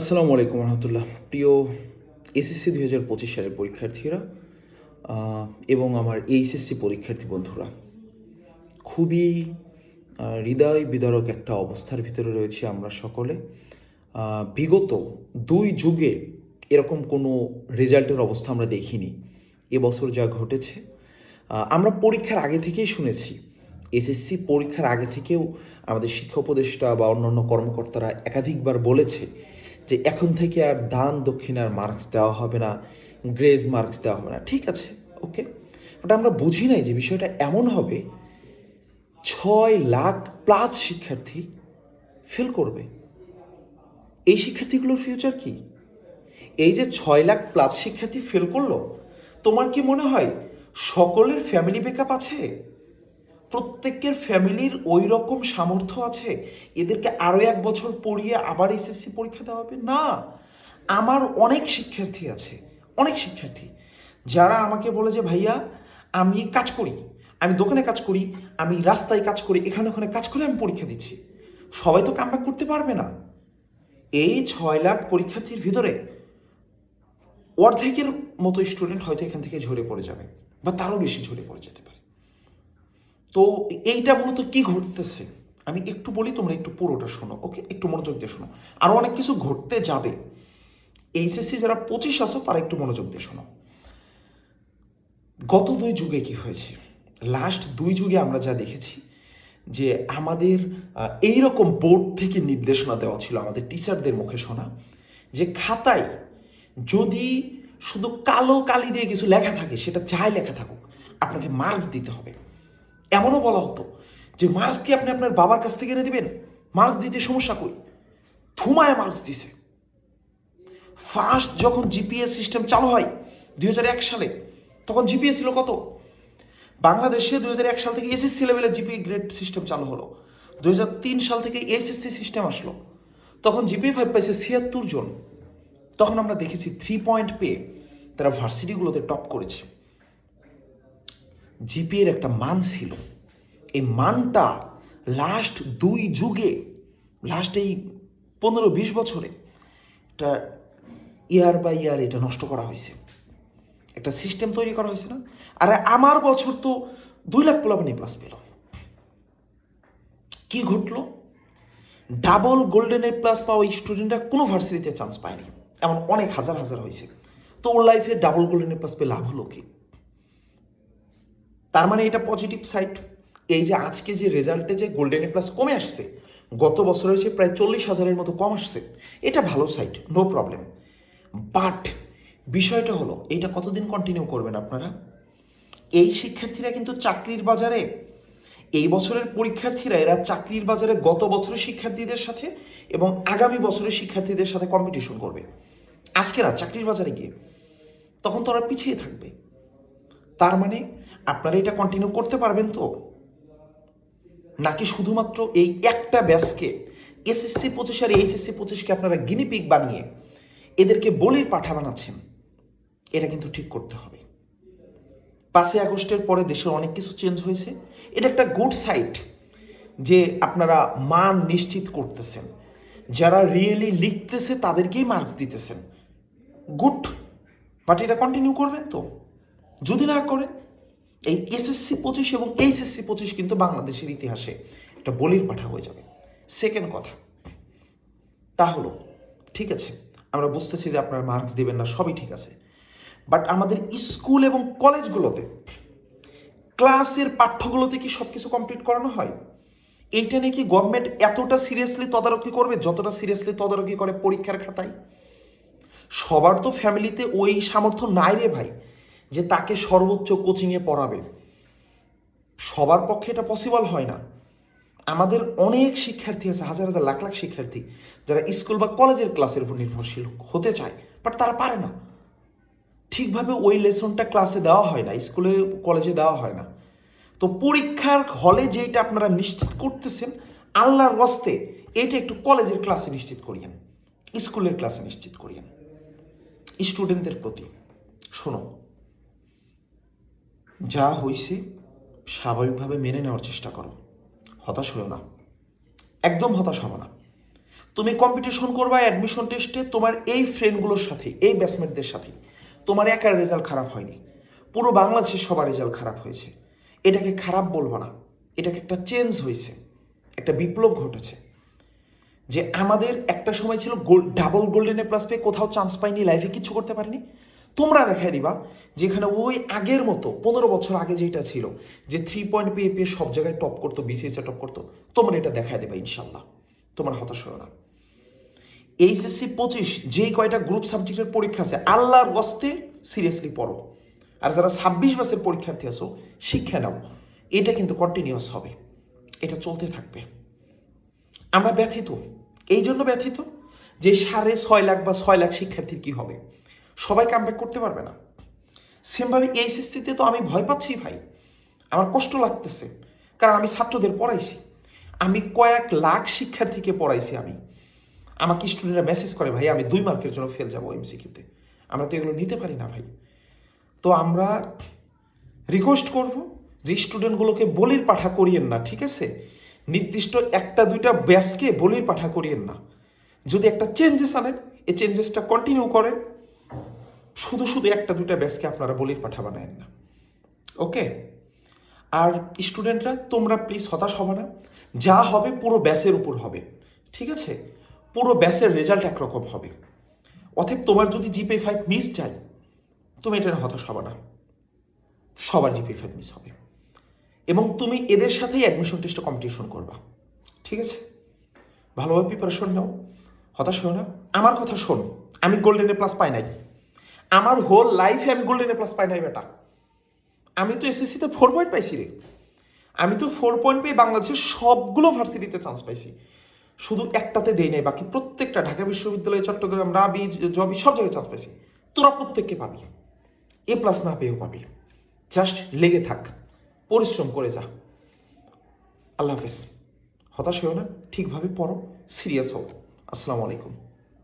আসসালামু আলাইকুম রহমতুল্লাহ। প্রিয় এসএসসি দুই হাজার পঁচিশ সালের পরীক্ষার্থীরা এবং আমার এইচএসসি পরীক্ষার্থী বন্ধুরা, খুবই হৃদয় বিদারক একটা অবস্থার ভিতরে রয়েছে আমরা সকলে। বিগত দুই যুগে এরকম কোনো রেজাল্টের অবস্থা আমরা দেখিনি। এবছর যা ঘটেছে আমরা পরীক্ষার আগে থেকেই শুনেছি। এসএসসি পরীক্ষার আগে থেকেও আমাদের শিক্ষা উপদেষ্টা বা অন্যান্য কর্মকর্তারা একাধিকবার বলেছে যে এখন থেকে আর দান দক্ষিণার মার্কস দেওয়া হবে না গ্রেজ মার্কস দেওয়া হবে না। ঠিক আছে ওকে বাট আমরা বুঝি নাই যে বিষয়টা এমন হবে, ছয় লাখ প্লাস শিক্ষার্থী ফেল করবে। এই শিক্ষার্থীগুলোর ফিউচার কি? এই যে ছয় লাখ প্লাস শিক্ষার্থী ফেল করল, তোমার কি মনে হয় সকলের ফ্যামিলি ব্যাকআপ আছে? প্রত্যেকের ফ্যামিলির ওই রকম সামর্থ্য আছে? এদেরকে আরও এক বছর পড়িয়ে আবার এসএসসি পরীক্ষা দেওয়া হবে? না। আমার অনেক শিক্ষার্থী আছে, অনেক শিক্ষার্থী। যারা আমাকে বলে যে, ভাইয়া, আমি কাজ করি, আমি দোকানে কাজ করি, আমি রাস্তায় কাজ করি, এখানে ওখানে কাজ করে আমি পরীক্ষা দিচ্ছি। সবাই তো কামব্যাক করতে পারবে না। এই ছয় লাখ পরীক্ষার্থীর ভিতরে অর্ধেকের মতো স্টুডেন্ট হয়তো এখান থেকে ঝরে পড়ে যাবে বা তারও বেশি ঝরে পড়ে যেতে পারে। তো এইটা মূলত কি ঘটতেছে? আমি একটু বলি তোমরা একটু পুরোটা শোনো ওকে? একটু মনোযোগ দিয়ে শোনো। আরও অনেক কিছু ঘটতে যাবে। এইচএসসি যারা পঁচিশ আসো তারা একটু মনোযোগ দিয়ে শোনো। গত দুই যুগে কি হয়েছে? লাস্ট দুই যুগে আমরা যা দেখেছি যে আমাদের আহ, এইরকম বোর্ড থেকে নির্দেশনা দেওয়া ছিল আমাদের টিচারদের মুখে শোনা যে খাতায় যদি শুধু কালো কালি দিয়ে কিছু লেখা থাকে সেটা যাই লেখা থাকুক আপনাকে মার্কস দিতে হবে। এমনও বলা হতো যে মার্কস কি আপনি আপনার বাবার কাছ থেকে এনে দিবেন? মার্কস দিতে সমস্যা কই? থুমায় মার্কস দিছে। ফার্স্ট যখন জিপিএস সিস্টেম চালু হয়, দুই এক সালে, তখন জিপিএস ছিল কত? বাংলাদেশে দুই এক সাল থেকে এসএসসি লেভেলের জিপিএ গ্রেড সিস্টেম চালু হলো। দুই তিন সাল থেকে এসএসসি সিস্টেম আসলো। তখন জিপিএ ফাইভ পাইছে ছিয়াত্তর জন। তখন আমরা দেখেছি থ্রি পয়েন্ট পেয়ে তারা ভার্সিটিগুলোতে টপ করেছে। জিপিএর একটা মান ছিল। এই মানটা লাস্ট দুই যুগে লাস্ট এই পনেরো বিশ বছরে এটা ইয়ার বাই ইয়ার এটা নষ্ট করা হয়েছে। একটা সিস্টেম তৈরি করা হয়েছে না? আর আমার বছর তো দুই লাখ পোলাপানি প্লাস পেল। কি ঘটলো? ডাবল গোল্ডেন এ প্লাস পাওয়া স্টুডেন্টরা কোনো ভার্সিটিতে চান্স পায়নি। এমন অনেক হাজার হাজার হয়েছে। তো ওর লাইফে ডাবল গোল্ডেন এ প্লাস পেয়ে লাভ হলো কি? তার মানে এটা পজিটিভ সাইড এই যে আজকে যে রেজাল্টে যে গোল্ডেন এ প্লাস কমে আসছে, গত বছরের চেয়ে প্রায় চল্লিশ হাজারের মতো কম আসছে, এটা ভালো সাইড নো প্রবলেম বাট বিষয়টা হলো এইটা কতদিন কন্টিনিউ করবেন আপনারা? এই শিক্ষার্থীরা কিন্তু চাকরির বাজারে, এই বছরের পরীক্ষার্থীরা, এরা চাকরির বাজারে গত বছরের শিক্ষার্থীদের সাথে এবং আগামী বছরের শিক্ষার্থীদের সাথে কম্পিটিশন করবে। আজকে না চাকরির বাজারে গিয়ে, তখন তো ওরা পিছিয়ে থাকবে। তার মানে আপনারা এটা কন্টিনিউ করতে পারবেন তো? নাকি শুধুমাত্র এই একটা ব্যাচকে এসএসসি পঁচিশ আর এইচএসসি পঁচিশকে আপনারা গিনিপিক বানিয়ে এদেরকে বলির পাঠা বানাচ্ছেন? এটা কিন্তু ঠিক করতে হবে। পাঁচই আগস্টের পরে দেশের অনেক কিছু চেঞ্জ হয়েছে। এটা একটা গুড সাইট যে আপনারা মান নিশ্চিত করতেছেন। যারা রিয়েলি লিখতেছে তাদেরকেই মার্কস দিতেছেন। গুড বাট এটা কন্টিনিউ করবেন তো? যদি না করেন এই এসএসসি পঁচিশ এবং এইচএসসি পঁচিশ কিন্তু বাংলাদেশের ইতিহাসে একটা বলির পাঠা হয়ে যাবে। সেকেন্ড কথা, তা হলো, ঠিক আছে, আমরা বুঝতেছি যে আপনারা মার্কস দেবেন না, সবই ঠিক আছে। বাট আমাদের স্কুল এবং কলেজগুলোতে ক্লাসের পাঠ্যগুলোতে কি সব কিছু কমপ্লিট করানো হয়? এইটা নিয়ে কি গভর্নমেন্ট এতটা সিরিয়াসলি তদারকি করবে, যতটা সিরিয়াসলি তদারকি করে পরীক্ষার খাতায়? সবার তো ফ্যামিলিতে ওই সামর্থ্য নাই রে ভাই। যে তাকে সর্বোচ্চ কোচিংয়ে পড়াবে। সবার পক্ষে এটা পসিবল হয় না। আমাদের অনেক শিক্ষার্থী আছে, হাজার হাজার, লাখ লাখ শিক্ষার্থী, যারা স্কুল বা কলেজের ক্লাসের উপর নির্ভরশীল হতে চায় বাট তারা পারে না। ঠিকভাবে ওই লেসনটা ক্লাসে দেওয়া হয় না স্কুলে কলেজে দেওয়া হয় না। তো পরীক্ষার হলে যেটা আপনারা নিশ্চিত করতেছেন, আল্লাহর ওয়াস্তে এটা একটু কলেজের ক্লাসে নিশ্চিত করিয়েন স্কুলের ক্লাসে নিশ্চিত করিয়েন। স্টুডেন্টদের প্রতি, শোনো যা হয়েছে স্বাভাবিকভাবে মেনে নেওয়ার চেষ্টা করো। হতাশ হয়েও না। একদম হতাশ হবে না। তুমি কম্পিটিশন করবা অ্যাডমিশন টেস্টে তোমার এই ফ্রেন্ডগুলোর সাথে, এই ব্যাচমেটদের সাথে। তোমার একার রেজাল্ট খারাপ হয়নি। পুরো বাংলাদেশের সবার রেজাল্ট খারাপ হয়েছে। এটাকে খারাপ বলব না। এটাকে একটা চেঞ্জ হয়েছে একটা বিপ্লব ঘটেছে। যে আমাদের একটা সময় ছিল গোল ডাবল গোল্ডেনে প্লাস পেয়ে কোথাও চান্স পাইনি লাইফে কিছু করতে পারিনি। তোমরা দেখাই দিবা, যেখানে ওই আগের মতো, পনেরো বছর আগে যেটা ছিল, যে থ্রি পয়েন্ট পেয়ে পেয়ে সব জায়গায় টপ করতো বিসিএসে টপ করতো, তোমরা এটা দেখাই দেবা ইনশাল্লাহ। তোমার হতাশ হও না। এইচএসসি পঁচিশ, যেই কয়টা গ্রুপ সাবজেক্টের পরীক্ষা আছে, আল্লাহর গস্তে সিরিয়াসলি পড়ো। আর যারা ছাব্বিশ মাসের পরীক্ষার্থী আছো, শিক্ষা নাও। এটা কিন্তু কন্টিনিউয়াস হবে। এটা চলতে থাকবে। আমরা ব্যথিত। এই জন্য ব্যথিত যে সাড়ে ছয় লাখ বা ছয় লাখ শিক্ষার্থীর কি হবে? সবাই কামব্যাক করতে পারবে না। সেমভাবে এই এইচএসসিতে তো আমি ভয় পাচ্ছি ভাই। আমার কষ্ট লাগতেছে, কারণ আমি ছাত্রদের পড়াইছি। আমি কয়েক লাখ শিক্ষার্থীকে পড়াইছি আমি। আমাকে স্টুডেন্টরা মেসেজ করে, ভাই, আমি দুই মার্কের জন্য ফেল যাব এমসিকিউতে আমরা তো এগুলো নিতে পারি না ভাই। তো আমরা রিকোয়েস্ট করব যে স্টুডেন্টগুলোকে বলির পাঠা করিয়েন না, ঠিক আছে? নির্দিষ্ট একটা দুইটা ব্যাচকে বলির পাঠা করিয়েন না। যদি একটা চেঞ্জেস আনেন, এই চেঞ্জেসটা কন্টিনিউ করেন শুধু শুধু একটা, দুইটা ব্যাচকে আপনারা বলির পাঠা বানায়েন না। ওকে আর স্টুডেন্টরা তোমরা প্লিজ হতাশ হবে না। যা হবে পুরো ব্যাচের উপর হবে। ঠিক আছে? পুরো ব্যাচের রেজাল্ট একরকম হবে। অতএব তোমার যদি জিপে ফাইভ মিস যায়, তুমি এটা হতাশ হবে না। সবার জিপে ফাইভ মিস হবে। এবং তুমি এদের সাথেই অ্যাডমিশন টেস্টে কম্পিটিশন করবা। ঠিক আছে? ভালোভাবে প্রিপারেশন নাও। হতাশ হও না। আমার কথা শোন, আমি গোল্ডেনে প্লাস পাই নাই। আমার হোল লাইফে আমি গোল্ডেন প্লাস পাই নাই বেটা। আমি তো এসএসসিতে ফোর পয়েন্ট পাইছি রে। আমি তো ফোর পয়েন্ট পেয়ে বাংলাদেশের সবগুলো ভার্সিটিতে চান্স পাইছি। শুধু একটাতে দেই নাই, বাকি প্রত্যেকটা ঢাকা বিশ্ববিদ্যালয়, চট্টগ্রাম, রাবি জবি, সব জায়গায় চান্স পাইছি। তোরা প্রত্যেককে পাবি। এ প্লাস না পেয়েও পাবি। জাস্ট লেগে থাক। পরিশ্রম করে যা। আল্লাহ হাফেজ। হতাশ হয়েও না। ঠিকভাবে পড়ো। সিরিয়াস হও। আসসালামু আলাইকুম।